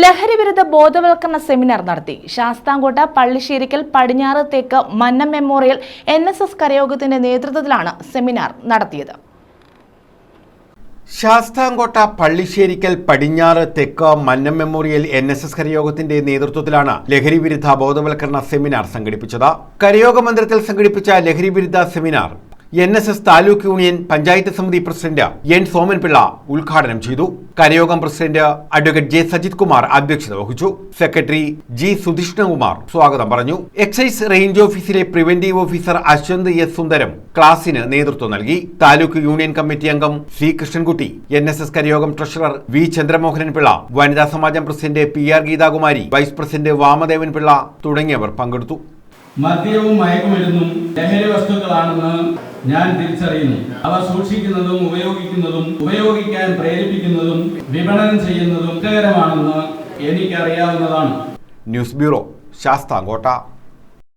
ലഹരി വിരുദ്ധ ബോധവൽക്കരണ സെമിനാർ നടത്തി. ശാസ്താംകോട്ട പള്ളിശ്ശേരിക്കൽ പടിഞ്ഞാറ് തേക്ക് Mannam memorial N S S കരയോഗത്തിന്റെ നേതൃത്വത്തിലാണ് സെമിനാർ നടത്തിയത്. ശാസ്താംകോട്ട പള്ളിശ്ശേരിക്കൽ പടിഞ്ഞാറ് തെക്ക് Mannam memorial N S S കരയോഗത്തിന്റെ നേതൃത്വത്തിലാണ് ലഹരി വിരുദ്ധ ബോധവൽക്കരണ സെമിനാർ സംഘടിപ്പിച്ചത്. കരയോഗ മന്ദിരത്തിൽ സംഘടിപ്പിച്ച ലഹരി വിരുദ്ധ seminar N S S taluk union panchayat സമിതി പ്രസിഡന്റ് എൻ സോമൻപിള്ള ഉദ്ഘാടനം ചെയ്തു. കരയോഗം president advocate J Sajith Kumar അധ്യക്ഷത വഹിച്ചു. സെക്രട്ടറി ജി സുധിഷ്ണകുമാർ സ്വാഗതം പറഞ്ഞു. എക്സൈസ് റേഞ്ച് ഓഫീസിലെ preventive officer Aswanth S Sundaram ക്ലാസിന് നേതൃത്വം നൽകി. താലൂക്ക് യൂണിയൻ കമ്മിറ്റി അംഗം C Krishnankutty N S S കരയോഗം treasurer V Chandramohanan Pillai വനിതാ സമാജം president P R Geethakumari vice president Vamadevan Pillai തുടങ്ങിയവർ പങ്കെടുത്തു. മദ്യവും മയക്കുമരുന്നും ലഹരി വസ്തുക്കളാണെന്ന് ഞാൻ തിരിച്ചറിയുന്നു. അവ സൂക്ഷിക്കുന്നതും ഉപയോഗിക്കുന്നതും ഉപയോഗിക്കാൻ പ്രേരിപ്പിക്കുന്നതും വിപണനം ചെയ്യുന്നതും കുറ്റകരമാണെന്ന് എനിക്കറിയാവുന്നതാണ്. News bureau Sasthamkotta.